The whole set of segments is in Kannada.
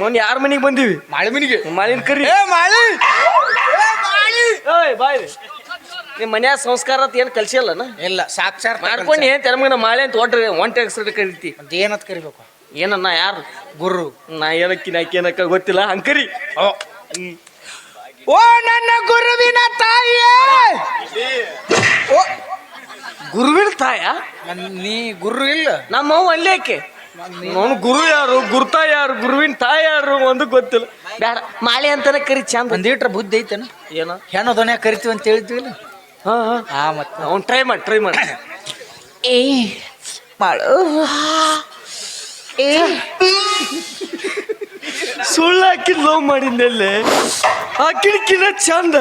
ಮೊನ್ನೆ ಯಾರ ಮನೆಗೆ ಬಂದೀವಿ? ಮಾಳಿ ಮನಿಗೆ. ಮಾಳಿನ ಕರಿ. ಏ ಮಾಳಿ! ಓಯ್ ಬಾಯ್ ನಿಮ್ಮ ಮನ್ಯಾಗ ಸಂಸ್ಕಾರ ಅಂತ ಏನು ಕಲ್ಸಿಲ್ಲನ ಇಲ್ಲ ಸಾಕ್ಷಾತ್ ಮಾಡ್ಕೊಂಡು ಏನು ತೆರಮಗನ ಮಾಳೆ ಅಂತ ಒಟ್ರೆ ಒಂಟೆ ಹೆಸರು ಕರಿತಿ? ಅಂತ ಏನಂತ ಕರಿಬೇಕು? ಏನನ್ನ ಯಾರು? ಗುರು. ನಾ ಏನಕ್ಕಿ ನಾಕಿ ಏನಕ್ಕ ಗೊತ್ತಿಲ್ಲ? ಹಂಕರಿ. ಓ. ನನ್ನ ಗುರುವಿನ ತಾಯಿಯೇ! ಓ. ಗುರುವಿನ ತಾಯ? ನೀ ಗುರು ಇಲ್ಲ. ನಮ್ಮವ್ವ ಅಲ್ಲೇಕೆ? ಅವನು ಗುರು ಯಾರು ಗುರುತಾ ಯಾರು ಗುರುವಿನ ತಾಯಿ ಯಾರು ಒಂದು ಗೊತ್ತಿಲ್ಲ. ಬ್ಯಾರ ಮಾಲೆ ಅಂತಾನೆ ಕರಿ ಚಂದ. ಒಂದೀಟ್ರ ಬುದ್ಧಿ ಐತೇನ? ಏನೋ? ಹೆಣ್ಣು ದೊನೆ ಕರಿತೀವಿ ಅಂತ ಹೇಳ್ತೀವಿ ಹಾ ಹಾ. ಮತ್ತೆ ಮತ್ತ. ಅವ್ನು ಟ್ರೈ ಮಾಡಿ ಟ್ರೈ ಮಾಡಿ. ಏ ಮಾಡು. ಏ. ಸುಳ್ಳು ಹಾಕಿ ಲವ್ ಮಾಡಿದ್ದೆಲ್ಲೇ ಆ ಕಿಟಕಿನ ಚಂದ.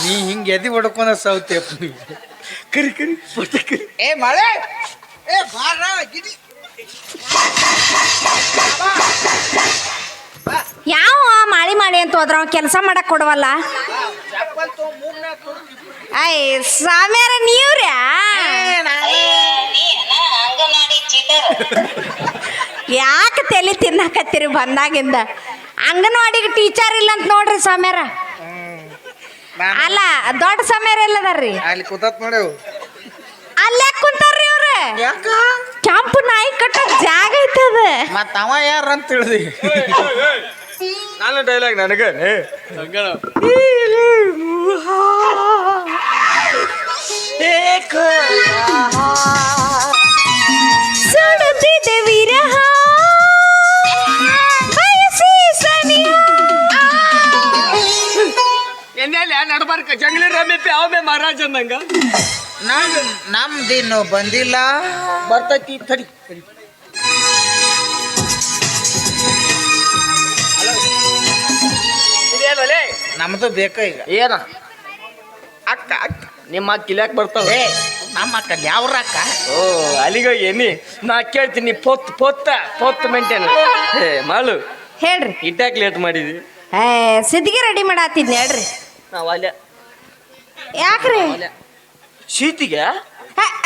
ನೀ ಹಿಂಗೆ ಎದಿ ಹೊಡ್ಕೊಂಡ ಸೌತೆಪ್ಪ ನೀ ಕರಿ ಕರಿ ಏ ಮಳೆ! ಏ ಬಾರ ಗಿಡಿ. ಯಾವ ಮಾಳಿ ಮಾಡಿ ಅಂತ ಹೋದ್ರ ಕೆಲಸ ಮಾಡಕ್ ಕೊಡವಲ್ಲ? ಐ ಸಾಮ್ಯಾರ ನೀವ್ರ್ಯಾ? ಯಾಕೆ ತಲೆ ತಿನ್ನಕತ್ತೀರಿ ಬಂದಾಗಿಂದ? ಅಂಗನವಾಡಿಗೆ ಟೀಚರ್ ಇಲ್ಲ ಅಂತ ನೋಡ್ರಿ ಸಾಮ್ಯಾರ ಅಲ್ಲ ದೊಡ್ಡ ಸಮಯ ಎಲ್ಲದಾರ್ರಿ ಅಲ್ಲಿ ಕೂತತ್ ನೋಡೇವು ಅಲ್ಲೇ ಕುಂತಾರ್ರಿ ಇವ್ರ ಯಾಕ ಕೆಂಪು ನಾಯಿ ಕಟ್ಟ ಜಾಗ ಐತದ ಮತ್ತ ಅವ ಯಾರ ಅಂತ ತಿಳಿದಿ ನಾನು ಡೈಲಾಗ್ ನನಗೆ ಏಕ ನಡ್ಬಾರ್ಕ ಜಂಗ್ಲಿ ರಮೇಪಿ ಅವೇ ಮಹಾರಾಜ ಅಂದಂಗ ನಮ್ ನಮ್ದಿನ್ನು ಬಂದಿಲ್ಲ. ಬರ್ತೈತಿ ತಡಿ ತಡಿ. ಇದೇನಲೇ? ನಮ್ದು ಬೇಕ ಈಗ? ಏನ? ಅಕ್ಕ ಅಕ್ಕ. ನಿಮ್ಮ ಅಕ್ಕ ಇಲ್ಯಾಕ್ ಬರ್ತಾವ? ಏ ನಮ್ಮ ಅಕ್ಕ ಯಾವ್ರ ಅಕ್ಕ? ಓ ಅಲ್ಲಿಗೆ ಎನಿ ನಾ ಕೇಳ್ತೀನಿ ಪೊತ್ ಪೊತ್ತ ಪೊತ್ ಮೆಂಟೇನ್ ಏ ಮಾಳು ಹೇಳ್ರಿ. ಇಟ್ಟಾಕ್ ಲೇಟ್ ಮಾಡಿದ್ವಿ ಏ ಸಿದ್ಧಿಗೆ ರೆಡಿ ಮಾಡಾತಿದ್ನಿ ಹೇಳ್ರಿ. ನಾವು ಅಲ್ಲೇ. ಯಾಕ್ರಿ? ಶೀತಿಗೆ?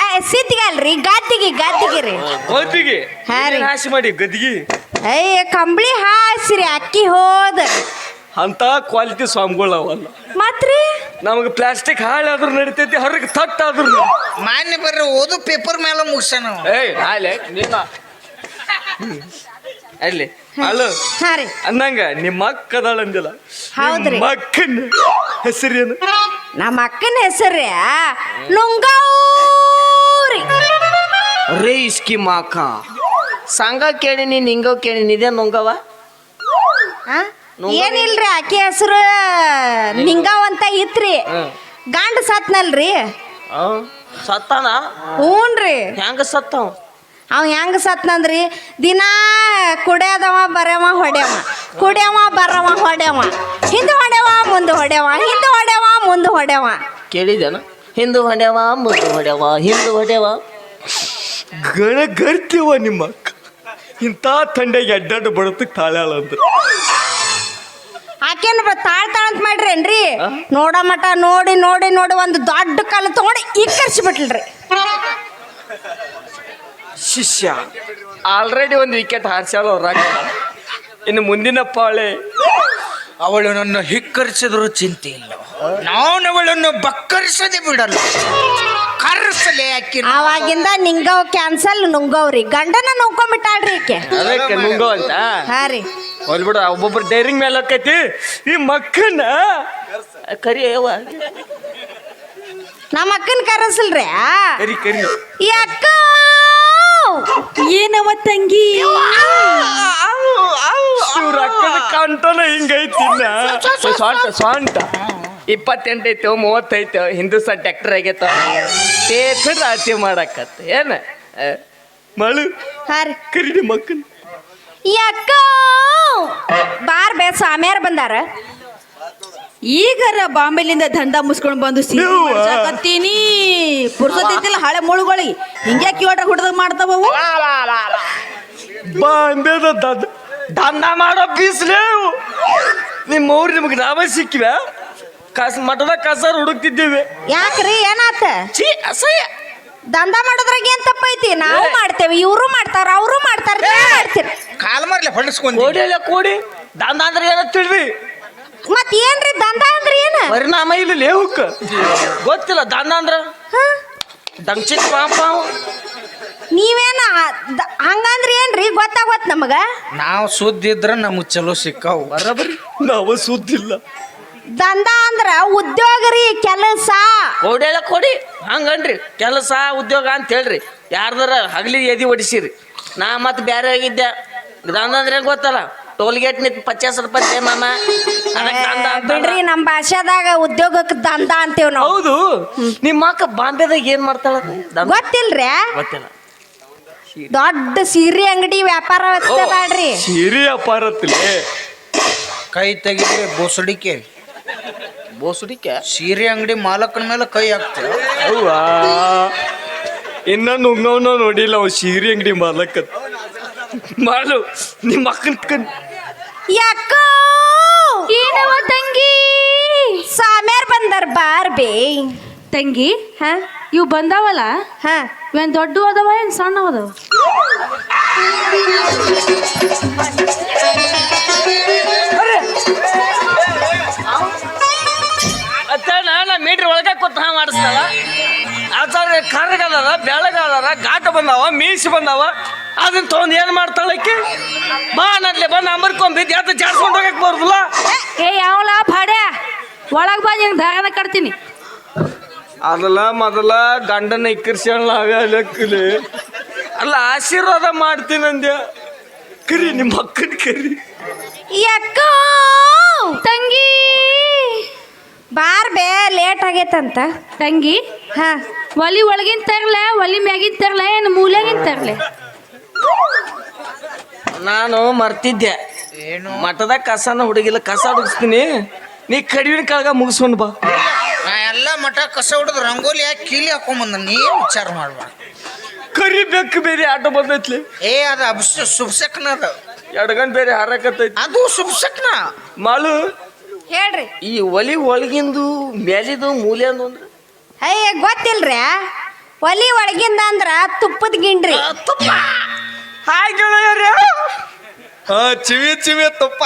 ಏ, ಸಿದ್ಧಿಗೆ ಅಲ್ರಿ ಗದ್ದಿಗೆ ಗದ್ದಿಗೆ ರೀ. ಗೋದಿಗೆ ಹಾ ರೀ. ಹಾಸಿ ಮಾಡಿ ಗದ್ದಿಗೆ ಅಯ್ಯ ಕಂಬಳಿ ಹಾಸಿರಿ ಅಕ್ಕಿ ಹೋದ. ಅಂತ ಕ್ವಾಲಿಟಿ ಸ್ವಾಮಿಗಳು ಅವಲ್ಲ ಮತ್ರಿ? ನಮಗೆ ಪ್ಲಾಸ್ಟಿಕ್ ಹಾಳಾದ್ರೂ ನಡಿತೈತಿ ಹೊರಗೆ ತಟ್ಟಾದ್ರೂ ಮಾನ್ಯ ಬರ್ರಿ ಓದು ಪೇಪರ್ ಮೇಲೆ ಅವ. ಏಯ್ ಹಾಲೆ ನಿಮ್ಮ ಅಲ್ಲಿ ಅಲ್ಲ ಹಾ ರೀ. ಅಂದಂಗ ನಿಮ್ಮ ಅಕ್ಕ ಅದಾಳ ಅಂದಿಲ್ಲ. ಹೌದ್ರಿ. ನಿಮ್ಮ ಅಕ್ಕನ ಹೆಸರೇನು ನಮ್ಮ ಅಕ್ಕನ ಹೆಸರೇ ನುಂಗೌರಿ ರೇ ಇಸ್ಕಿ ಮಾಕ. ಸಂಘ ಕೇಳಿನಿ ನಿಂಗೋ ಕೇಳಿನಿ ಇದೇ ನೊಂಗವ ಆ? ಏನಿಲ್ರಿ ಆಕೆ ಹೆಸರು? ನಿಂಗಾವ್ ಅಂತ ಇತ್ರಿ. ಗಂಡ ಸತ್ನಲ್ರಿ. ಸತ್ತಾನ? ಹ್ಞೂನ್ರಿ ಹೆಂಗ ಸತ್ತಾವ? ಅವ ಹೆಂಗೆ ಸತ್ನಂದ್ರಿ? ದಿನಾ ಕುಡಿಯದವ ಬರವ ಹೊಡ್ಯವ. ಕುಡಿಯವ ಬರವ ಹೊಡ್ಯವ. ಹಿಂದೆ ಹೊಡೆವ ಮುಂದೆ ಹೊಡೆವ ಹಿಂದೆ ಹೊಡೆವ ಮುಂದೆ ಹೊಡೆಯವ. ಕೇಳಿದೇನ ಹಿಂದೆ ಹೊಡೆಯವ ಮುಂದೆ ಹೊಡೆಯವ ಹಿಂದೆ ಹೊಡೆಯವ. ಗಣ ಗರ್ತಿವ ನಿಮ್ಮ ಅಕ್ಕ. ಇಂಥ ತಂಡೆಗೆ ಅಡ್ಡಾಡು ಬಡತಕ್ಕೆ ತಾಳ್ಯಾಳ ಅಂತ ಆಕೇನ್ ತಾಳ್ ತಾಳ್ ಅಂತ ಮಾಡ್ರೇನ್ರಿ? ನೋಡೋ ನೋಡ ಮಟ ನೋಡಿ ನೋಡಿ ನೋಡಿ ಒಂದು ದೊಡ್ಡ ಕಲ್ಲು ತಗೊಂಡು ಇಕ್ಕರ್ಸಿ ಬಿಟ್ಲ್ರಿ. ಶಿಷ್ಯ. ಆಲ್ರೆಡಿ ಒಂದು ವಿಕೆಟ್ ಹಾರಿಸ್ಯಾಳ ಅವ್ರಾಗ ಇನ್ನು ಮುಂದಿನ ಪಾಳೆ. ಅವಳು ನನ್ನ ಹಿಕ್ಕರಿಸಿದ್ರು ಚಿಂತೆ ಇಲ್ಲ. ನಾನು ಅವಳನ್ನು ಬಕ್ಕರಿಸದೆ ಬಿಡಲ್ಲ. ಕರ್ಸಲೆ ಹಾಕಿ ಅವಾಗಿಂದ ನಿಂಗವ್ ಕ್ಯಾನ್ಸಲ್ ನುಂಗವ್ರಿ ಗಂಡನ ನುಂಗ್ಕೊಂಡ್ಬಿಟ್ಟಾಳ್ರಿ ಈಕೆ. ಅದಕ್ಕೆ ನುಂಗೋ ಅಂತ? ಹಾ ರೀ. ಹೋಲ್ಬಿಡ ಒಬ್ಬೊಬ್ರು ಡೈರಿಂಗ್ ಮೇಲೆ ಹಾಕೈತಿ ಈ ಮಕ್ಕನ್ನ ಕರಿ ಅವ ನಮ್ಮ ಅಕ್ಕನ ಕರಸಲ್ರಿ ಕರಿ ಕರಿ. ಅಕ್ಕ ಏನವ ತಂಗಿ? ಇವ್ರ ಅಕ್ಕದ ಕಂಠನ ಹಿಂಗೈತಿ ಸ್ವಾಂಟ ಸ್ವಾಂಟ ಸ್ವಂಟ ಇಪ್ಪತ್ತೆಂಟು ಐತೋ ಮೂವತ್ತೈತೋ ಹಿಂದೂಸ್ತಾನ್ ಟ್ಯಾಕ್ಟರ್ ಆಗೈತ. ತೇತ್ರ ರಾಶಿ ಮಾಡಕತ್ತ. ಏನ? ಮಳು ಹಾರಿ ರೀ. ಕರಿ ನಿಮ್ಮ ಅಕ್ಕನ ಅಕ್ಕ ಬಾರ್ ಬೇ ಸಾಮ್ಯಾರ ಬಂದಾರ. ಈಗರ ಬಾಂಬೆಲಿಂದ ದಂಡ ಮುಸ್ಕೊಂಡು ಬಂದು ಸಿಗತ್ತೀನಿ ಪುರ್ಸೊತ್ತೈತಿಲ್ಲ ಹಳೆ ಮುಳುಗಳಿಗೆ ಹಿಂಗೆ ಕಿವಾಟ ಹುಡ್ದ ಮಾಡ್ತಾವ ಬಾಂಬೆದ ದಂಡ ದಂದ ಮಾಡೋ ಬೀಸ್ಲೇವು ನಿಮ್ಮ ಊರು ನಿಮಗೆ ನಾವೇ ಸಿಕ್ಕಿವ? ಕಸ ಮಠದ ಕಸರ್ ಹುಡುಕ್ತಿದ್ದೇವೆ. ಯಾಕ್ರಿ? ಏನಾತ? ಛೀ ಅಸಹ್ಯ. ದಂಧ ಮಾಡೋದ್ರಾಗ ಏನ್ ತಪ್ಪೈತಿ? ನಾವು ಮಾಡ್ತೇವೆ ಇವರು ಮಾಡ್ತಾರ ಅವರು ಮಾಡ್ತಾರ ಕಾಲ್ ಮಾಡ್ಲಿ ಹೊಡಿಸ್ಕೊಂಡು ಕೋಡಿ ದಂಧ ಕೋಡಿ. ದಂದ ಅಂದ್ರೆ ಏನ ತಿಳಿದಿ ಮತ್ ಏನ್ರಿ ದಂಧ ಅಂದ್ರ ಏನ? ಪರಿಣಾಮ ಇಲ್ಲ ಲೇಹುಕ್ ಗೊತ್ತಿಲ್ಲ ದಂದ ಅಂದ್ರ? ದಂಚಿಕ್ ಪಾಪ ನೀವೇನ ಹಂಗಂದ್ರ ಏನ್ರಿ? ಗೊತ್ತಾಗೋತ್ ನಮಗ? ನಾವು ಸುದ್ದಿ ಇದ್ರ ನಮಗ್ ಚಲೋ ಸಿಕ್ಕಾವು. ಬರಬರಿ. ನಾವು ಸುದ್ದಿಲ್ಲ ದಂಧ ಅಂದ್ರ ಉದ್ಯೋಗ ರೀ ಕೆಲಸ. ಕೊಡೆಲ್ಲ ಕೊಡಿ. ಕೋಡಿ ಹಂಗನ್ರಿ ಕೆಲಸ ಉದ್ಯೋಗ ಅಂತ ಹೇಳ್ರಿ. ಯಾರ್ದಾರ ಹಗಲಿ ಎದಿ ಒಡಿಸಿರಿ ನಾ ಮತ್ತೆ ಬ್ಯಾರೆ ಆಗಿದ್ದೆ. ದಂದ ಅಂದ್ರೆ ಗೊತ್ತಲ್ಲ? ಟೋಲ್ ಗೇಟ್ ನಿಂತ ಪಚಾಸ್ ರೂಪಾಯಿ ದೇ ಮಾಮ? ಬಿಡ್ರಿ ನಮ್ ಭಾಷಾದಾಗ ಉದ್ಯೋಗಕ್ಕೆ ದಂದ ಅಂತೇವ್ ನಾವು. ಹೌದು. ನಿಮ್ಮ ಅಕ್ಕ ಬಾಂಬೆದಾಗ ಏನ್ ಮಾಡ್ತಾಳ? ಗೊತ್ತಿಲ್ರಿ? ಗೊತ್ತಿಲ್ಲ. ದೊಡ್ಡ ಸೀರೆ ಅಂಗಡಿ ವ್ಯಾಪಾರ ಮಾಡ್ರಿ. ಸಿರಿ ಅಪಾರತ್ಲೆ ಕೈ ತೆಗಿದ್ರೆ ಬೋಸಡಿಕೆ. ಬೋಸಡಿಕೆ? ಸೀರೆ ಅಂಗಡಿ ಮಾಲಕನ ಮೇಲೆ ಕೈ ಹಾಕ್ತೇವೆ ಇನ್ನೊಂದು ಇನ್ನ ನುಂಗವನ ನೋಡಿಲ್ಲ ಅವ ಸೀರೆ ಅಂಗಡಿ ಮಾಲಕ ಮಾಡು ನಿಮ್ಮ ಅಕ್ಕನ ಕಣ್ ಯಾಕೋ? ಏನವ ತಂಗಿ? ಸಾಮ್ಯಾರ್ ಬಂದಾರ ಬಾರ್ ಬೇ. ತಂಗಿ ಹ? ಇವು ಬಂದಾವಲ್ಲ? ಹ. ಇವನ್ ದೊಡ್ಡ ಅದಾವ ಏನ್ ಸಣ್ಣ ಅದಾವ? ಅತ್ತಣ್ಣ ನಾ ಮೀಟ್ರ್ ಒಳಗೆ ಕೂತ್ ಹಾ ಮಾಡಿಸ್ತಾಳ ಆಚಾರ್ಯ ಕರ್ಗದಾರ ಬೆಳಗಾದಾರ ಘಾಟ ಬಂದಾವ ಮೀಸಿ ಬಂದಾವ. ಅದನ್ನ ತೊಗೊಂಡು ಏನು ಮಾಡ್ತಾಳಕ್ಕೆ ಬಾ ನನ್ಲೆ ಬಂದು ಅಮರ್ಕೊಂಬಿದ್ದು ಎದ್ದು ಜಾಡ್ಸ್ಕೊಂಡು ಹೋಗಕ್ಕೆ ಬರುದಿಲ್ಲ? ಏ ಯಾವಲ? ಭಾಡ್ಯ ಒಳಗೆ ಬಂದು ಹಿಂಗೆ ಧಾರಣ ಕಟ್ತೀನಿ. ಅದಲ್ಲ ಮೊದಲ ಗಂಡನ ಇಕ್ಕರ್ಸ್ಯಾಳ ಲೆಕ್ಕಲಿ ಅಲ್ಲ ಆಶೀರ್ವಾದ ಮಾಡ್ತೀನಿ ಅಂದ್ಯ? ಕರಿ ನಿಮ್ಮ ಅಕ್ಕನ ಕರಿ. ಯಕ್ಕ ತಂಗಿ. ಬಾರ್ ಬೇ ಲೇಟ್ ಆಗೈತಂತ. ತಂಗಿ? ಹ. ಒಲಿ ಒಳಗಿನ ತರ್ಲ ಒಲಿ ಮ್ಯಾಗಿನ ತರ್ಲ ಏನು ಮೂಲೆಗಿನ ತರ್ಲೆ? ನಾನು ಮರ್ತಿದ್ದೆ. ಏನು? ಮಠದಾಗ ಕಸನ ಹುಡುಗಿಲ್ಲ ಕಸ ಹುಡುಗಿಸ್ತೀನಿ. ನೀ ಕಡಿವಿನ ಕಳಗ ಮುಗಿಸ್ಕೊಂಡು ಬಾ. ನಾ ಎಲ್ಲ ಮಠ ಕಸ ಹೊಡೆದು ರಂಗೋಲಿ ಹಾಕಿ ಕೀಲಿ ಹಾಕೊಂಬಂದ ನೀ ವಿಚಾರ ಮಾಡ್ಬೇಡ. ಕರಿಬೇಕು ಬೇರೆ ಆಟೋ ಬಂದೈತ್ಲಿ. ಏ ಅದು ಅಬ್ಸ ಸುಬ್ಸಕ್ನ ಅದು. ಎಡಗನ್ ಬೇರೆ ಹಾರಕತ್ತೈತಿ. ಅದು ಸುಬ್ಸಕ್ನ ಮಾಳು ಹೇಳ್ರಿ. ಈ ಒಲಿ ಒಳಗಿಂದು ಮೇಲಿದು ಮೂಲೆ ಅಂದ್ರೆ? ಅಯ್ಯ ಗೊತ್ತಿಲ್ರಿ? ಒಲಿ ಒಳಗಿಂದ ಅಂದ್ರ ತುಪ್ಪದ ಗಿಂಡ್ರಿ ಹಾಯ್ ಗೆಳೆಯರೇ. ಆ ಚಿವಿ ಚಿವಿ ತುಪ್ಪ.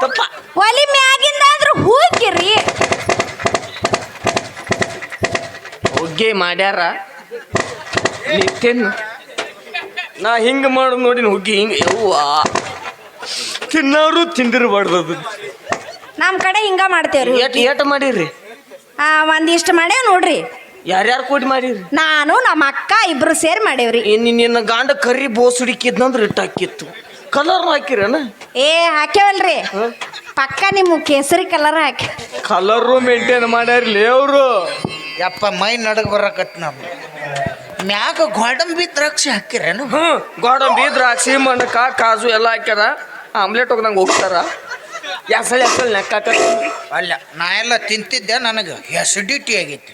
ತುಪ್ಪ. ಒಲಿ ಮ್ಯಾಗಿಂದ ಅಂದ್ರ ಹೂಕಿರಿ ಹುಗ್ಗಿ ಮಾಡ್ಯಾರ. ನಾ ಹಿಂಗ ಮಾಡು ನೋಡಿ ಹುಗ್ಗಿ ಹಿಂಗ. ಯವ್ವಾ. ತಿನ್ನೋರು ತಿಂದಿರಬಾರ್ದು ಅದು. ನಮ್ ಕಡೆ ಹಿಂಗ ಮಾಡ್ತೇವ್ರಿ ಏಟ್ ಏಟ್ ಮಾಡಿರಿ? ಒಂದಿಷ್ಟು ಮಾಡೇವ್ ನೋಡ್ರಿ. ಯಾರ್ಯಾರು ಕೂಡಿ ಮಾಡಿರಿ? ನಾನು ನಮ್ಮ ಅಕ್ಕ ಇಬ್ರು ಸೇರಿ ಮಾಡೇವ್ರಿ ಇನ್ನು ನಿನ್ನ ಗಾಂಡ ಕರಿ ಬೋಸುಡಿಕಿದ್ನಂದ್ರೆ ಇಟ್ಟು ಹಾಕಿತ್ತು. ಕಲರ್ ಹಾಕಿರೇನ? ಏ ಹಾಕ್ಯಾವಲ್ರಿ. ಪಕ್ಕ ನಿಮ್ಮ ಕೇಸರಿ ಕಲರ್ ಹಾಕಿ ಕಲರು ಮೇಂಟೈನ್ ಮಾಡ್ಯಾರ್ಲಿ ಅವರು. ಯಪ್ಪ ಮೈ ನಡಗ್ ಬರಕತ್ ನಾವು ಮ್ಯಾಗ ಗೋಡಂಬಿ ದ್ರಾಕ್ಷಿ ಹಾಕಿರೇನು? ಹ್ಞೂ ಗೋಡಂಬಿ ದ್ರಾಕ್ಷಿ ಮಣಕ ಕಾಜು ಎಲ್ಲ ಹಾಕ್ಯಾರ ಆಮ್ಲೆಟ್ ಹೋಗ್ದಂಗೆ ಹೋಗ್ತಾರ. ಎಸಳು ಎಸಳು ನೆಕ್ಕಾಕ ಅಲ್ಲ ನಾ ಎಲ್ಲ ತಿಂತಿದ್ದೆ ನನಗೆ ಎಸಿಡಿಟಿ ಆಗೈತಿ.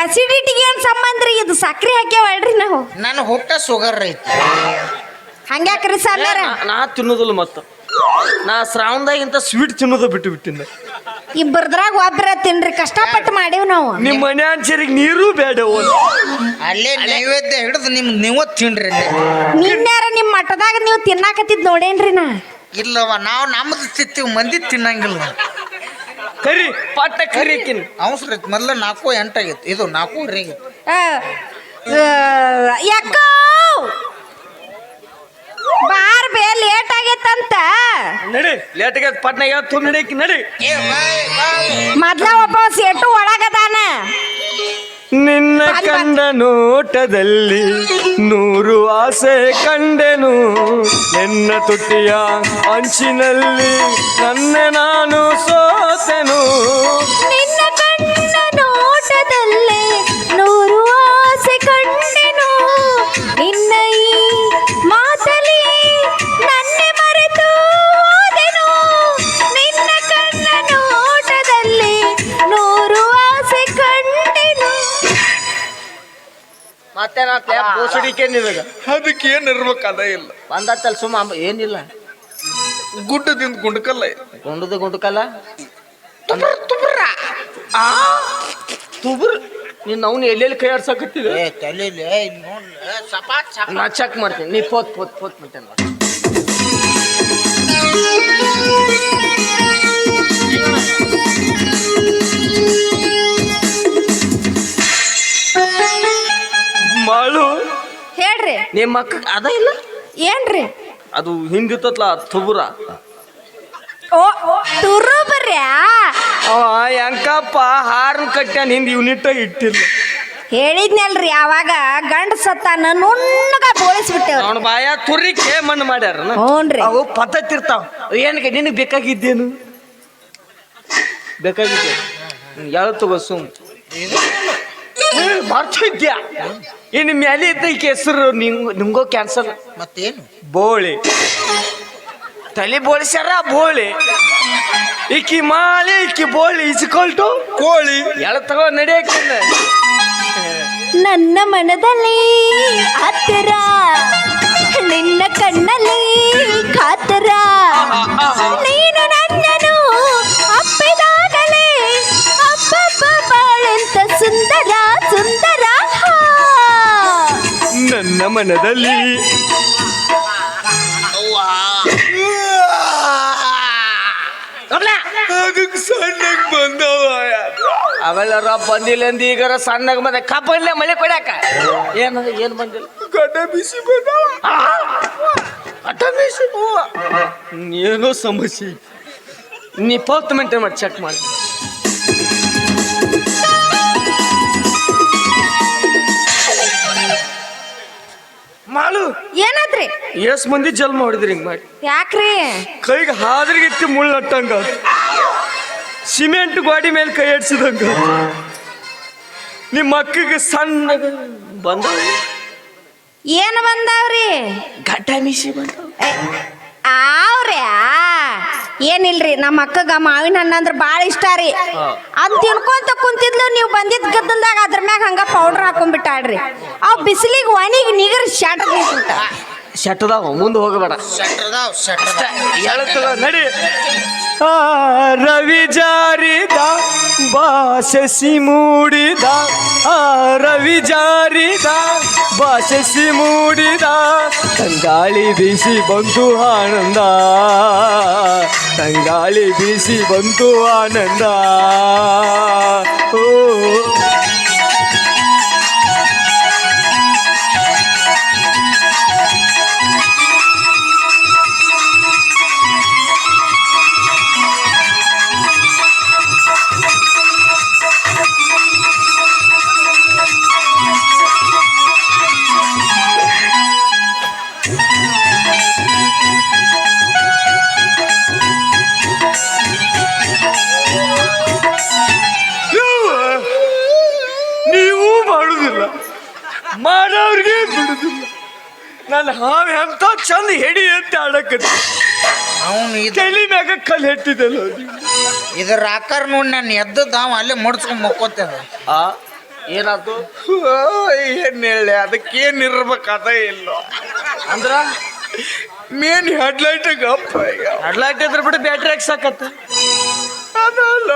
ಎಸಿಡಿಟಿಗೆ ಏನು ಸಂಬಂಧ ರೀ? ಇದು ಸಕ್ಕರೆ ಹಾಕ್ಯಾವಲ್ರಿ ನಾವು. ನನ್ನ ಹುಟ್ಟ ಶುಗರ್ ಐತಿ. ಹಂಗ್ಯಾಕ್ರಿ ಸಾಮ್ಯಾರ ನಾ ತಿನ್ನೋದಿಲ್ಲ ಮತ್ತು. ನಾ ಶ್ರಾವಣದಾಗಿಂತ ಸ್ವೀಟ್ ತಿನ್ನೋದು ಬಿಟ್ಟು ಬಿಟ್ಟಿನ ಇಬ್ಬರದ್ರಾಗ ಒಬ್ರ ತಿನ್ರಿ ಕಷ್ಟಪಟ್ಟು ಮಾಡಿವ್ ನಾವು. ನಿಮ್ಮ ಮನೆ ಅನ್ಸರಿಗೆ ನೀರು ಬೇಡ ಅಲ್ಲೇ ನೈವೇದ್ಯ ಹಿಡಿದು ನಿಮ್ ನೀವ ತಿನ್ರಿ. ಅಲ್ಲೇ. ನಿನ್ಯಾರ ನಿಮ್ಮ ಮಠದಾಗ ನೀವು ತಿನ್ನಾಕತ್ತಿದ್ ನೋಡೇನ್ರಿ ನಾ? ಇಲ್ಲವ ನಾವು ನಮ್ಮದು ಸ್ಥಿತಿ ಮಂದಿ ತಿನ್ನಂಗಿಲ್ಲ ಕರಿ ಪಟ್ಟ ಕರಿ ತಿನ್ ಐತಿ ಮೊದ್ಲ ನಾಲ್ಕು ಎಂಟಾಗಿತ್ತು ಇದು ನಾಲ್ಕೂವರೆ ರೀ ಆ, ಆ, ಯಾಕೋ? ಬಾರ್ ಬೇ ಲೇಟ್ ಆಗೈತಂತ. ನಡಿ ಲೇಟ್ಗೆ ಪಟ್ನಾಗ ತು ನಡಿಕಿ ನಡಿ. ಬಾಯ್ ಮೊದ್ಲ ಒಬ್ಬ ಸೇಟು ಒಳಗದಾನ ನಿನ್ನ ಕಂಡ ನೋಟದಲ್ಲಿ ನೂರು ಆಸೆ ಕಂಡೆನು. ನಿನ್ನ ತುಟಿಯ ಅಂಚಿನಲ್ಲಿ ನನ್ನ ನಾನು ಸೋತೆನು. ನಾ ಬೋಸಡಿಕೆ ನಿನಗ ಅದಕ್ಕೆ ಏನ್ ಇರ್ಬೇಕು ಅದ ಇಲ್ಲ. ಬಂದತ್ತಲ್ ಸುಮ್ಮ ಏನಿಲ್ಲ. ಗುಡ್ಡದಿಂದ ಗುಂಡ್ಕಲ್ಲ. ಗುಂಡದ ಗುಂಡಕಲ್ಲ? ತುಬ್ರ ನೀನ್ ಅವ್ನು ಎಲ್ಲೆಲ್ಲಿ ಕೈ ಆಡ್ಸಕತ್ತಿದೆ? ಏ ತಲೀಲಿ ಇಲ್ಲಿ ನೋಡ್ಲಿ. ಸಪಾಟ್ ಸಪಾಟ್. ನಾ ಚೆಕ್ ಮಾಡ್ತೀನಿ. ನೀ ಪೋತ್ ಪೋತ್ ಪೋತ್ ಮಾಡ್ತೇನೆ ನಿಮ್ಮ ಅಕ್ಕ ಅದ ಇಲ್ಲ? ಏನ್ರಿ? ಅದು ಹಿಂದಿತ್ತಲ್ಲ ತುಬುರ ಓ ತುರು ಬರ್ಯಾ ಅವ ಯಂಕಪ್ಪ ಹಾರ್ನ್ ಕಟ್ಟ್ಯಾನ ಹಿಂದೆ ಯೂನಿಟ್ ಇಟ್ಟಿಲ್ಲ ಹೇಳಿದ್ನಲ್ರಿ ಅವಾಗ ಗಂಡ ಸತ್ತಾನ ನುಣ್ಣಗ ಬೋಳಿಸ್ಬಿಟ್ಟೇವ್ರಿ. ಅವನ ಬಾಯ ತುರಿಕೆ ಮಣ್ಣು ಮಾಡ್ಯಾರ ಹ್ಞೂನ್ರಿ. ಅವು ಪದ್ಧತಿ ಇರ್ತಾವ. ಏನಕ್ಕೆ ನಿನಗೆ ಬೇಕಾಗಿದ್ದೇನು? ಬೇಕಾಗಿದ್ದೆ ಯಾವ ತಗೋ ಸುಮ್? ಬರ್ತಿದ್ಯಾ ಇನ್ನು ಮ್ಯಾಲೆ ಇದ್ದ ಕೆಸರು ಹೆಸರು ನಿಂಗ್ ನಿಮ್ಗೋ ಕ್ಯಾನ್ಸರ್ ಮತ್ತೇನು? ಬೋಳಿ. ತಲೆ ಬೋಳಿಸ್ಯಾರ? ಬೋಳಿ. ಇಕ್ಕಿ ಮಾಳಿ ಇಕ್ಕಿ ಬೋಳಿ ಇಸ್ಕೊಳ್ತು ಕೋಳಿ. ಎಳ ತಗೋ ನಡಿಯಕಿನ್ನ ನನ್ನ ಮನದಲ್ಲಿ ಹತ್ತಿರ ನಿನ್ನ ಕಣ್ಣಲ್ಲಿ ಕಾತರ. ನೀನು ನನ್ನ ಮನದಲ್ಲಿ. ಅದಕ್ಕೆ ಸಣ್ಣಗೆ ಬಂದವ ಅವೆಲ್ಲರ ಬಂದಿಲ್ಲ ಅಂದ ಈಗಾರ ಸಣ್ಣಗೆ ಬಂದ ಇಲ್ಲ ಮಳೆ ಕೊಡಾಕ ಏನು ಏನು ಬಂದಿಲ್ಲ? ಗಡ್ಡ ಬಿಸಿ ಬಂದ ಗಡ್ಡ ಬಿಸಿ ಏನೋ ಸಮಸ್ಯೆ. ನೀ ಪೌತ್ ಮೇಂಟೈನ್ ಮಾಡಿ ಚೆಕ್ ಮಾಡಿ. ಮಾಡು ಏನಾದ್ರಿ? ಎಸ್ ಮಂದಿ ಜಲ್ಮ ಹೊಡಿದ್ರಿ ಹಿಂಗ್ ಮಾಡಿ? ಯಾಕ್ರಿ? ಕೈಗೆ ಹಾದ್ರಿಗಿತ್ತಿ ಮುಳ್ಳು ನಟ್ಟಂಗ. ಸಿಮೆಂಟ್ ಗಾಡಿ ಮೇಲೆ ಕೈ ಎಡ್ಸಿದಂಗ. ನಿಮ್ಮ ಅಕ್ಕಿಗೆ ಸಣ್ಣ ಬಂದ ಏನು ಬಂದಾವ್ರಿ? ಗಡ್ಡ ಮೀಸಿ ಬಂದ ಆವ್ರ್ಯಾ ಏನಿಲ್ರಿ ನಮ್ಮ ಅಕ್ಕಗ ಮಾವಿನ ಹಣ್ಣು ಅಂದ್ರೆ ಭಾಳ ಇಷ್ಟ ರೀ. ಅದು ತಿನ್ಕೊಂತ ಕುಂತಿದ್ಲು ನೀವು ಬಂದಿದ್ ಗದ್ದಲ್ದಾಗ ಅದ್ರ ಮ್ಯಾಗ ಹಂಗ ಪೌಡರ್ ಹಾಕೊಂಡ್ಬಿಟ್ಟಾಳ್ರಿ ಅವ್ ಬಿಸಿಲಿಗೆ ಒಣಿಗೆ ನಿಗರ್ ಶಾಟ್ ಶಟದಾವ ಮುಂದೆ ಹೋಗಬೇಡ. ನಡಿ. ಆ, ರವಿ ಜಾರಿದ ಬಾಸಸಿ ಮೂಡಿದ ಆ ರವಿ ಜಾರಿದ ಬಾಸಸಿ ಮೂಡಿದ ತಂಗಾಳಿ ಬೀಸಿ ಬಂತು ಆನಂದ. ತಂಗಾಳಿ ಬೀಸಿ ಬಂತು ಆನಂದ. ಓ ನಾನು ಹಾವು ಅಂತ ಚಂದ ಹೆಡಿ ಅಂತ ಆಡಕತ್ತಿ. ಅವನು ಇದು ತಲೆ ಮ್ಯಾಗ ಕಲ್ಲು ಹೆಟ್ಟಿದಲ್ಲ ಇದ್ರ ಆಕಾರ ನೋಡಿ ನಾನು ಎದ್ದದ ಅವ ಅಲ್ಲೇ ಮುಡ್ಸ್ಕೊಂಡ್ ಮಕ್ಕೋತೇನೆ ಆ ಏನಾಯ್ತು? ಏನ್ ಹೇಳಿ ಅದಕ್ಕೇನ್ ಇರ್ಬೇಕಾದ ಇಲ್ಲ. ಅಂದ್ರ? ಮೇನ್ ಹೆಡ್ಲೈಟ್ ಗಪ್ಪ ಹೆಡ್ಲೈಟ್ ಇದ್ರ ಬಿಟ್ಟು ಬ್ಯಾಟ್ರಿ ಹಾಕ್ಸಾಕತ್ತ? ಅದಲ್ಲ.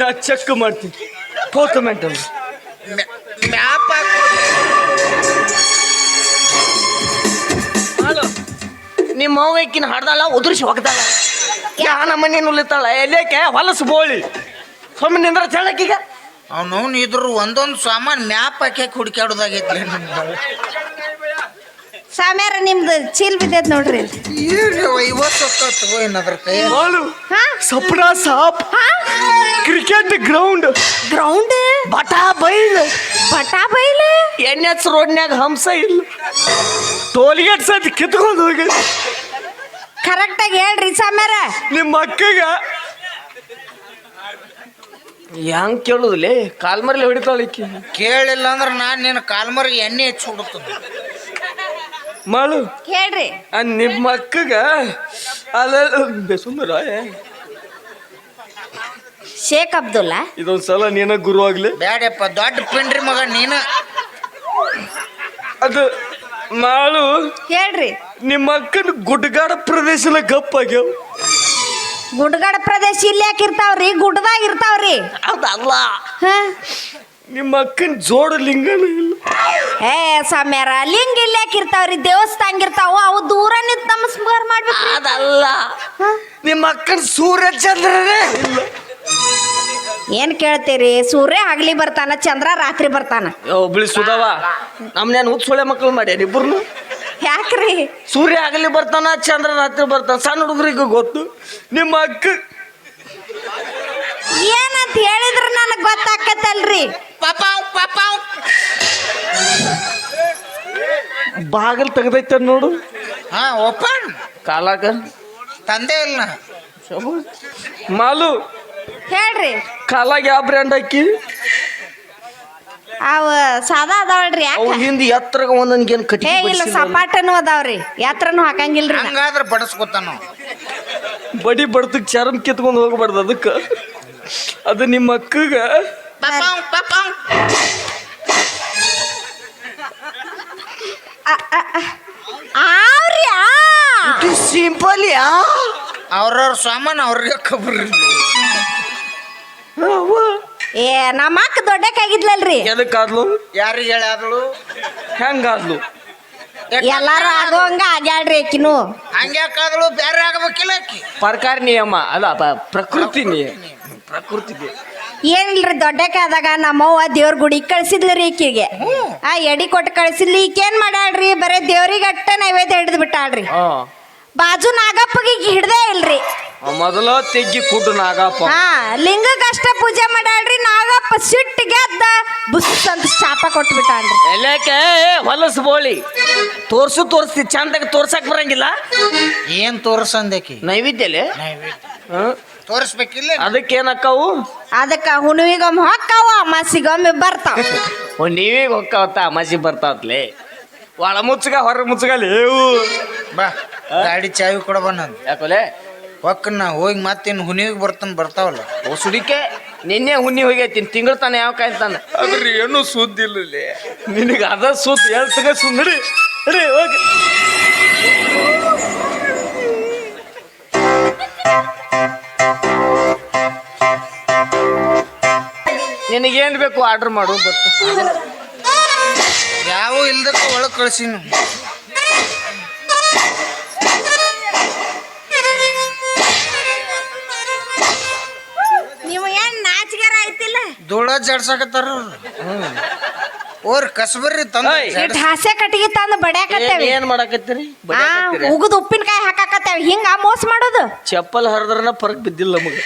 ನಾ ಚೆಕ್ ಮಾಡ್ತೀನಿ. ಫೋಟೋ ಮೆಂಟಲ್ ಮ್ಯಾಪ್ ನಿಮ್ಮ ಅವ್ವಕ್ಕಿನ ಹಾಡ್ದಾಳ ಉದುರಿಸಿ ಹೋಗ್ದಾಳ. ಯಾನ ನಮ್ಮನೆ ನುಲಿತಾಳ ಎಲ್ಲೇಕೆ ಹೊಲಸು ಬೋಳಿ. ಸುಮ್ಮನೆ ನಿಂದ್ರ ಚಳಕೀಗ ಅವನು ಇದ್ರ ಒಂದೊಂದು ಸಾಮಾನು ಮ್ಯಾಪ್ ಹಾಕಿ ಹುಡುಕಾಡೋದಾಗೈತಿ ಸಾಮ್ಯಾರ ನಿಮ್ದು ಚೀಲ್ ಬಿದ್ದೈತ್ ನೋಡ್ರಿ ಸಪ್ನ ಸಾಪ್ ಹಾ? Cricket ground. ಗ್ರೌಂಡ್? ಬಟಾ ಬೈಲ್. ಬಟಾ ಬೈಲ್? ಎನ್ ಎಚ್ ರೋಡ್ನ್ಯಾಗ ಹಂಸ ಇಲ್ಲ. ಟೋಲ್ಗೇಟ್ ಸತ್ ಕಿತ್ಕೊಂಡು ಹೋಗಿ. ಕರೆಕ್ಟಾಗಿ ಹೇಳ್ರಿ ಸಾಮ್ಯಾರ. ನಿಮ್ಮ ಅಕ್ಕಗ ಹೆಂಗ್ ಕೇಳುದಿಲ್ಲ? ಕಾಲ್ಮರ್ಲಿ ಹೊಡಿತಾಳಿಕ್ಕಿ ಕೇಳಿಲ್ಲ ಅಂದ್ರೆ ನಾನು ನಿನ್ನ ಕಾಲ್ಮರ್ಗೆ ಎಣ್ಣೆ ಹೆಚ್ಚು ಹುಡುಕ್ತದೆ ಮಾಡು. ಹೇಳ್ರಿ. ಆ ನಿಮ್ಮ ಅಕ್ಕಗ ಅಲ್ಲ ಸುಮ್ಮರ ಶೇಖ್ ಅಬ್ದುಲ್ಲಾ? ಇದೊಂದ್ ಸಲ ನೀನ ಗುರು ಆಗ್ಲಿ. ಬ್ಯಾಡಪ್ಪ ದೊಡ್ಡ ಪಿಂಡ್ರಿ ಮಗ ನೀನು. ಅದು ಮಾಳು ಹೇಳ್ರಿ. ನಿಮ್ಮ ಅಕ್ಕನ ಗುಡ್ಡಗಾಡ ಪ್ರದೇಶದ ಗಪ್ಪಾಗ್ಯಾವ ಗುಡ್ಗಡ ಪ್ರದೇಶ ಇಲ್ಲಿ ಯಾಕೆ ಇರ್ತಾವ್ರಿ? ಗುಡ್ಡದಾಗ ಇರ್ತಾವ್ರಿ. ಅದಲ್ಲ ಹ? ನಿಮ್ಮ ಅಕ್ಕನ ಜೋಡ ಲಿಂಗನ ಇಲ್ಲ ಏ ಸಾಮ್ಯಾರ ಲಿಂಗ ಇಲ್ಲಾಕ ಯಾಕೆ ಇರ್ತಾವ್ರಿ? ದೇವಸ್ಥಾನ ಇರ್ತಾವ? ಅವು ದೂರ ನಿಂತ ನಮಸ್ಕಾರ ಮಾಡ್ಬೇಕು ಅದಲ್ಲ. ನಿಮ್ಮ ಅಕ್ಕನ ಸೂರ್ಯ ಚಂದ್ರನೇ ಇಲ್ಲ ಏನ್ ಕೇಳ್ತೀರಿ? ಸೂರ್ಯ ಹಗಲಿ ಬರ್ತಾನ ಚಂದ್ರ ರಾತ್ರಿ ಬರ್ತಾನ. ಒಬ್ಳಿ ಸುಧಾವ ನಮ್ನೇನು ಹುಚ್ಚೊಳೆ ಮಕ್ಕಳು ಮಾಡ್ಯಾರ ಇಬ್ಬರು ಯಾಕ್ರಿ? ಸೂರ್ಯ ಆಗಲಿ ಬರ್ತಾನ ಚಂದ್ರ ರಾತ್ರಿ ಬರ್ತಾನ ಸಣ್ಣ ಹುಡುಗರಿಗೂ ಗೊತ್ತು. ನಿಮ್ಮ ಅಕ್ಕ ಏನಂತ ಹೇಳಿದ್ರ ನನಗ್ ಗೊತ್ತಾಕತ್ತಲ್ರಿ. ಪಾಪಾವ್ ಪಾಪಾವ್ ಬಾಗಿಲು ತೆಗ್ದೈತೆ ನೋಡು. ಹಾ ಓಪನ್. ಕಾಲಾಗ. ತಂದೆ ಇಲ್ಲ ಮಾಲು. ಹೇಳ್ರಿ. ಕಾಲಾಗ ಯಾವ ಬ್ರ್ಯಾಂಡ್ ಹಾಕಿ? ಅವ ಸಾದಾ ಅದಾವಲ್ರಿ ರೀ ಯಾಕ ಹಿಂದೆ ಎತ್ತರಗ ಒಂದೊಂದ್ಗೇನು ಕಟ್ಟಿ ಏ ಇಲ್ಲ ಸಪಾಟನು ಅದಾವ್ರಿ. ಯಾತ್ರನು ಹಾಕಂಗಿಲ್ರಿ ನಾ. ಹಂಗಾದ್ರೆ ಬಡಸ್ಕೊತಾನ ಬಡಿ ಬಡ್ತಕ್ ಚರ್ಮ ಕಿತ್ಕೊಂಡು ಹೋಗ್ಬಾರ್ದು ಅದಕ್ಕೆ. ಅದು ನಿಮ್ಮ ಅಕ್ಕಗ ಪಾಪಾವ್ ಪಾಪಾವ್ ಆವ್ರಿ ಆ. ಸಿಂಪಲ್ ಯಾ ಅವ್ರವ್ರ ಸಾಮಾನು ಅವ್ರಿಗೆ ಕಬ್ರಿ ಏ ನಮ್ಮ ಅಕ್ಕ ದೊಡ್ಡಕ್ಕಾಗಿದ್ಲಲ್ರಿ? ಎದಕ್ಕಾದ್ಲು? ಯಾರಿಗೆ ಹೇಳಾದ್ಲು ಹೆಂಗಾದ್ಲು ಎಲ್ಲಾರು ಆಗೋಂಗ ಆಗ್ಯಾಳ್ರಿ ಆಕಿನು. ಹಂಗ್ಯಾಕಾದ್ಲು ಬೇರೆ ಆಗ್ಬೇಕಿಲ್ಲ ಆಕಿ. ಪರಕಾರ ನಿಯಮ ಅಲ್ಲ ಪ- ಪ್ರಕೃತಿ ನಿಯಮ. ಪ್ರಕೃತಿ ನಿಯಮ. ಏನಿಲ್ರಿ ದೊಡ್ಡಕ್ಕೆ ಆದಾಗ ನಮ್ಮವ್ವ ದೇವ್ರ ಗುಡಿ ಕಳ್ಸಿದ್ಲ್ರಿ ಈಕಿಗೆ. ಆ ಎಡಿ ಕೊಟ್ಟು ಕಳ್ಸಿದ್ಲಿ ಈಕೇನ್ ಮಾಡ್ಯಾಳ್ರಿ? ಬರೇ ದೇವ್ರಿಗೆ ಅಟ್ಟ ನೈವೇದ್ಯ ಹಿಡಿದು ಬಿಟ್ಟಾಳ್ರಿ. ಬಾಜು ನಾಗಪ್ಪಗೆ ಹಿಡ್ದೇ ಇಲ್ರಿ. ಮೊದಲ ತೆಗ್ಗಿ ಕುಟ್ಟು ನಾಗಪ್ಪ. ಹಾ ಲಿಂಗಕ್ಕೆ ಅಷ್ಟ ಪೂಜೆ ಮಾಡ್ಯಾಳ್ರಿ ನಾಗಪ್ಪ ಸಿಟ್ಟಿಗೆ ಗೆದ್ದ ಬುಸ್ ಅಂತ ಶಾಪ ಕೊಟ್ಟು ಬಿಟ್ಟಾಳ್ರಿ. ಎಲ್ಲಕ್ಕೆ? ಹೊಲಸು ಬೋಳಿ. ತೋರ್ಸು ತೋರಿಸ್ತಿ ಚಂದಾಗ ತೋರ್ಸಕ್ ಬರಂಗಿಲ್ಲ? ಏನ್ ತೋರ್ಸಂದೇಕಿ ನೈವೇದ್ಯಲೆ ತೋರಿಸ್ಬೇಕಿಲ್ಲ ಅದಕ್ಕೇನಕ್ಕವು? ಅದಕ್ಕ ಹುಣ್ಣಿಗೊಮ್ಮೆ ಹೊಕ್ಕಾವ ಅಮಾಸಿಗೊಮ್ಮೆ ಬರ್ತಾವ. ನೀವೀಗ ಹೊಕ್ಕಾವತ್ತ ಅಮಾಸಿ ಬರ್ತಾವತ್ಲೆ? ಒಳ ಮುಚ್ಚಗ ಹೊರ ಮುಚ್ಚಗ ಲೇವು ಬಾ ಗಾಡಿ ಚಾವಿ ಕೊಡ ಬಂದ್ ಯಾಕೋಲೆ? ಹೊಕ್ಕ ನಾ ಹೋಗಿ ಮತ್ತೇನು ಹುನಿಗೆ ಬರ್ತಾನ ಬರ್ತಾವಲ್ಲ. ಓ ಸುಡಿಕೆ? ನಿನ್ನೆ ಹುಣ್ಣಿ ಹೋಗೈತಿ ತಿಂಗಳ ತಾನೆ ಯಾವ ಕಾಯ್ತಾನ ಅದ್ರಿ ಏನು ಸುದ್ದಿ ಇಲ್ಲ ನಿನಗೆ ಅದ ಸುದ್ದಿ ಹೇಳ್ತಾನೆ ಸುಂದರಿ ರೀ ಹೋಗಿ. ನಿನಗೇನ್ ಬೇಕು ಆರ್ಡರ್ ಮಾಡು ಬರ್ತ ಯಾವ ಇಲ್ದಕ್ಕ ಒಳಗೆ ಕಳ್ಸೀನಿ. ನೀವು ಏನ್ ನಾಚಿಗಾರ ಐತಿಲ್ಲ ಧೂಳ ಜಾಡ್ಸಾಕತ್ತಾರ ಓರ್ ಕಸ್ಬರ್ರಿ ತಂದ. ಇಟ್ ಹಾಸ್ಯ ಕಟ್ಟಿಗೆ ತಂದು ಬಡ್ಯಾಕತ್ತೇವಿ ಏನ್ ಮಾಡಾಕತ್ತೀರಿ? ಉಗದ್ ಉಪ್ಪಿನಕಾಯಿ ಹಾಕಾಕತ್ತೇವಿ. ಹಿಂಗ ಮೋಸ ಮಾಡೋದು. ಚಪ್ಪಲ್ ಹರಿದ್ರನ ಪರಕ್ ಬಿದ್ದಿಲ್ಲ ನಮಗೆ.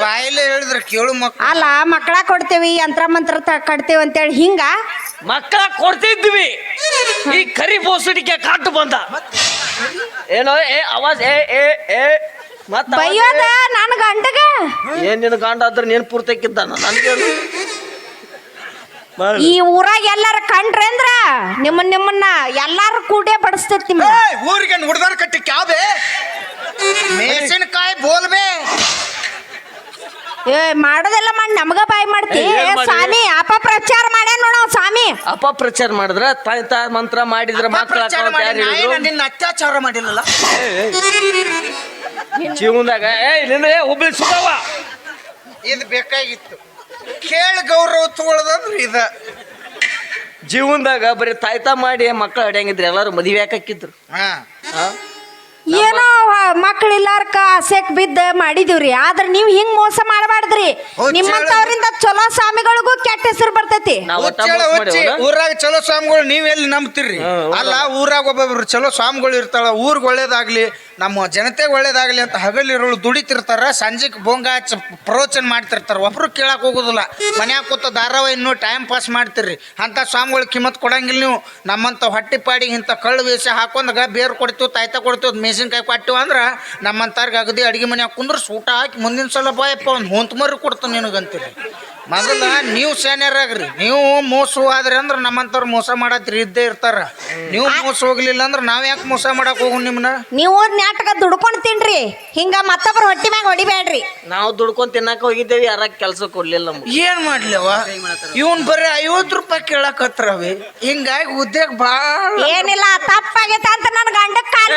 ಬಾಯಿಲೆ ಹೇಳಿದ್ರ ಕೇಳು ಮಕ್ಕಳು ಅಲ್ಲ ಮಕ್ಕಳ ಕೊಡ್ತೇವಿ ಯಂತ್ರ ಮಂತ್ರ ತ- ಕಟ್ತೇವಿ ಅಂತೇಳಿ ಹಿಂಗ. ಮಕ್ಕಳ ಕೊಡ್ತಿದ್ವಿ. ಈ ಕರಿ ಬೋಸಡಿಕೆ ಕಾಟು ಬಂದ. ಏನೋ ಏ ಅವಾಜ್ ಏ ಏ ಏ ಮತ್ತ ಬೈಯೋದ ನನ್ನ ಗಂಡಗ? ಏನ್ ನಿನ್ ಗಂಡ ಆದ್ರೆ ನೀನ್ ಪೂರ್ತಕ್ಕಿದ್ದ ನನ್ಗೇನು? ಈ ಊರಾಗ ಎಲ್ಲಾರು ಕಂಡ್ರೆ ಅಂದ್ರ ನಿಮ್ಮ ನಿಮ್ಮನ್ನ ಎಲ್ಲಾರು ಕೂಡೇ ಬಡಿಸ್ತೈತಿ ಊರಿಗೆ ಹುಡ್ದಾರ ಕಟ್ಟಿ ಕ್ಯಾಬೆ? ಮೆಣಸಿನಕಾಯಿ ಬೋಲ್ಬೆ. ಏ ಮಾಡೋದೆಲ್ಲ ಮಾಡಿ ನಮಗ ಬಾಯ್ ಮಾಡ್ತಿ. ಮಾಡಿ? ಸ್ವಾಮಿ ಅಪಪ್ರಚಾರ ಮಾಡ್ಯಾನ ನೋಡ ಸ್ವಾಮಿ. ಅಪಪ್ರಚಾರ ಮಾಡಿದ್ರ ತಾಯಿ ತಾ ಮಂತ್ರ ಮಾಡಿದ್ರ ಮಾತ್ರ ನಿನ್ನ ಅತ್ಯಾಚಾರ ಮಾಡಿಲ್ಲ ಜೀವನದಾಗ ಏ ಇಲ್ಲ ಹುಬ್ಳಿ ಸುತ್ತವ ಇದು ಬೇಕಾಗಿತ್ತು. ಕೇಳಿ ಗೌರವ ತಗೊಳ್ಳೋದಂದ್ರೆ ಇದ. ಜೀವನದಾಗ ಬರೀ ತಾಯ್ತಾ ಮಾಡಿ ಮಕ್ಕಳು ಹಡಿಯಂಗಿದ್ರು ಎಲ್ಲರೂ ಮದುವೆ ಹಾಕಿದ್ರು ಹಾ. ಏನೋ ಮಕ್ಕಳಿಲ್ಲಾರ್ಕ ಆಸೆಕ್ ಬಿದ್ದ ಮಾಡಿದಿವ್ರಿ. ಆದ್ರೆ ನೀವ್ ಹಿಂಗ್ ಮೋಸ ಮಾಡಬಾರ್ದ್ರಿ. ನಿಮ್ಮಂತವ್ರಿಂದ ಚಲೋ ಸ್ವಾಮಿಗಳಿಗೂ ಕೆಟ್ಟ ಹೆಸರು ಬರ್ತೈತಿ. ನಾವು ಒಟ್ಟ ಹುಚ್ಚಳ ಮೋಸ ಹುಚ್ಚಿ. ಮಾಡೇವಲ್ಲ? ಊರಾಗ ಚಲೋ ಸ್ವಾಮಿಗಳು ನೀವ್ ಎಲ್ಲಿ ನಂಬ್ತಿರ್ರಿ ಹಾ, ಹೌದಲ್ಲ. ಅಲ್ಲ ಊರಾಗ ಒಬ್ಬೊಬ್ರು ಚಲೋ ಸ್ವಾಮಿಗಳು ಇರ್ತಾಳ ಊರ್ಗ್ ಒಳ್ಳೇದಾಗ್ಲಿ ನಮ್ಮ ಜನತೆ ಒಳ್ಳೇದಾಗಲಿ ಅಂತ ಹಗಲಿರುಳು ದುಡಿತಿರ್ತಾರ, ಸಂಜೆಗೆ ಬೊಂಗ ಹಚ್ಚ ಪ್ರವಚನ ಮಾಡ್ತಿರ್ತಾರೆ. ಒಬ್ರು ಕೇಳಕ್ಕೆ ಹೋಗುದಿಲ್ಲ. ಮನ್ಯಾಗ ಕೂತ ಧಾರಾವಾಹಿ ನೋಡಿ ಟೈಮ್ ಪಾಸ್ ಮಾಡ್ತಿರ್ರಿ ಅಂತ ಸ್ವಾಮಿಗಳು ಕಿಮ್ಮತ್ ಕೊಡಂಗಿಲ್ಲ ನೀವು. ನಮ್ಮಂತ ಹೊಟ್ಟಿ ಪಾಡಿಗೆ ಇಂಥ ಕಳ್ಳು ವೇಷ ಹಾಕೊಂಡಾಗ ಬೇರು ಕೊಡ್ತೀವಿ, ತಾಯ್ತ ಕೊಡ್ತೀವಿ ಮೆಣಸಿನ್ಕಾಯಿ ಕೊಟ್ಟಿವಿ ಅಂದ್ರೆ ನಮ್ಮಂಥವ್ರಿಗೆ ಅಗದಿ ಅಡಿಗೆ ಮನ್ಯಾಗ ಕುಂದ್ರ ಸೂಟ ಹಾಕಿ ಮುಂದಿನ ಸಲ ಬಾಯಪ್ಪ ಒಂದು ಹೊಂತು ಮರಿ ನಿನಗಂತೀರಿ. ಮೊದಲ ನೀವು ಆಗ್ರಿ ನೀವು ಮೋಸ ಆದ್ರಿ ಅಂದ್ರ ನಮ್ಮಂತವ್ರು ಮೋಸ ಮಾಡತ್ರಿ ಇದ್ದೇ ಇರ್ತಾರ. ನೀವು ಮೋಸ ಹೋಗ್ಲಿಲ್ಲ ಅಂದ್ರೆ ನಾವ್ ಯಾಕೆ ಮೋಸ ಮಾಡಕ್ ಹೋಗು ನಿಮ್ನ? ನೀವು ನಾಟಕ ದುಡ್ಕೊಂಡ್ ತಿನ್ರಿ. ಹಿಂಗ ಮತ್ತೊಬ್ಬರ ಹೊಟ್ಟಿ ಮ್ಯಾಗ ಹೊಡಿಬೇಡ್ರಿ ನಾವು ದುಡ್ಕೊಂಡ್ ತಿನ್ನಕ ಹೋಗಿದ್ದೇವೆ ಯಾರ ಕೆಲ್ಸ ಕೊಡ್ಲಿಲ್ಲ ನಮ್ಗೆ. ಏನ್ ಮಾಡ್ಲಿವ ಇವನ್ ಬರೀ ಐವತ್ ರೂಪಾಯಿ ಕೇಳಕತ್ರವಿ. ಹಿಂಗಾಗಿ ಉದ್ಯೋಗ ಬಾಳ ಏನಿಲ್ಲ ತಪ್ಪಾಗೈತೆ ಅಂತ ನನ್ ಗಂಡ ಕಾಲ್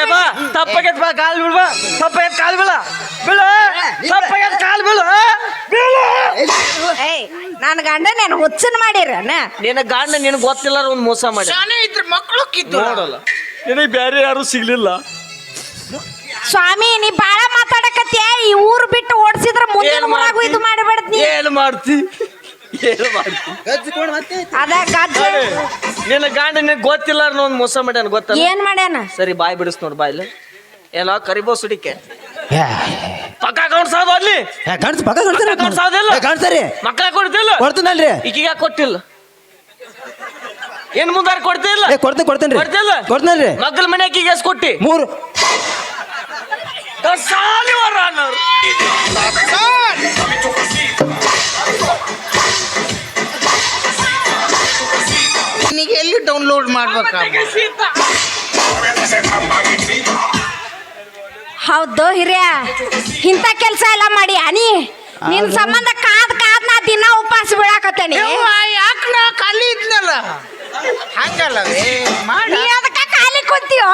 ತಪ್ಪಾಗೈತ್ ಬಾ ಕಾಲ್ ಬಿಡ್ಬಾ ಬಾ. ತಪ್ಪಾಗೈತ್ ಕಾಲ್ ಬೀಳ. ಬೀಳ ತಪ್ಪಾಗೈತ್ ಕಾಲ್ ಬೀಳ. ಬೀಳ ಏಯ್ ನನ್ ಗಂಡ ನಾನು ಹುಚ್ಚನ್ ಮಾಡಿರನ ನಿನ್ನ ಗಂಡ ನಿನ್ ಗೊತ್ತಿಲ್ಲ ಒಂದು ಮೋಸ ಮಾಡಿ ಶಾನೆ ಇದ್ರ ಮಕ್ಕಳು ಕಿತ್ತು ನೋಡಲ್ಲ. ನಿನಗೆ ಬೇರೆ ಯಾರು ಸಿಗ್ಲಿಲ್ಲ? ಸ್ವಾಮಿ ನೀ ಬಾಳ ಮಾತಾಡಕತ್ಯ ಈ ಊರು ಬಿಟ್ಟು ಓಡಿಸಿದ್ರ ಮುಂದಿನ ಊರಾಗೂ ಇದು ಮಾಡಿಬಿಡತ್ ನೀ ಏನ್ ಮಾಡ್ತಿ? ಏನ್ ಮಾಡ್ತಿ? ಅದ ಗಜ್ಜ ನಿನ್ನ ಗಂಡ ನಿನ್ ಗೊತ್ತಿಲ್ಲ ಒಂದು ಮೋಸ ಮಾಡ್ಯಾನ ಗೊತ್ತಲ್ಲ? ಏನ್ ಮಾಡ್ಯಾನ? ಸರಿ ಬಾಯ್ ಬಿಡಿಸ್ ನೋಡ್ ಬಾಯ್ಲಿ. ಏನೋ ಕರಿಬೋ ಸುಡಿಕೆ. ಪಕ್ಕ ಅಕೌಂಟ್ ಸಾದು ಅಲ್ಲಿ ಕಾಣಿಸ್ ಪಕ್ಕ ಕಾಣಿಸ್ತಾರೆ ಅಕೌಂಟ್ ಸಾದಿಲ್ಲ ಕಾಣಿಸ್ತಾರೆ ಮಕ್ಕಳ ಕೊಡ್ತಿಲ್ಲ. ಕೊಡ್ತೀನಲ್ರಿ. ಈಗೀಗ ಕೊಟ್ಟಿಲ್ಲ? ಏನ್ ಮುಂದಾರ ಕೊಡ್ತಿಲ್ಲ? ಏ ಕೊಡ್ತೀನಿ ಕೊಡ್ತೀನಿ ಕೊಡ್ತಿಲ್ಲ? ಕೊಡ್ತೀನಲ್ರಿ. ಮಕ್ಕಳ ಮನೆ ಈಗ ಎಷ್ಟು ಕೊಟ್ಟಿ. ಮೂರು. ಸಾಲಿ ವರ ಅನ್ನೋರು. ನಿನಗೆ ಎಲ್ಲಿ ಡೌನ್ಲೋಡ್ ಮಾಡ್ಬೇಕ ಹೌದು ಹಿರಿಯ. ಇಂಥ ಕೆಲಸ ಎಲ್ಲ ಮಾಡಿ ಅನಿ ನಿನ್ ಸಂಬಂಧ ಕಾದ್ ಕಾದ್ ನಾ ದಿನ ಉಪವಾಸ ಬೀಳಾಕತ್ತೇನಿ. ಯಾಕೆ ನಾ ಖಾಲಿ ಇದ್ನಲ್ಲ? ಹಂಗಲ್ಲವೇ? ಮಾಡ. ನೀ ಅದಕ್ಕ ಖಾಲಿ ಕುಂತೀಯೋ?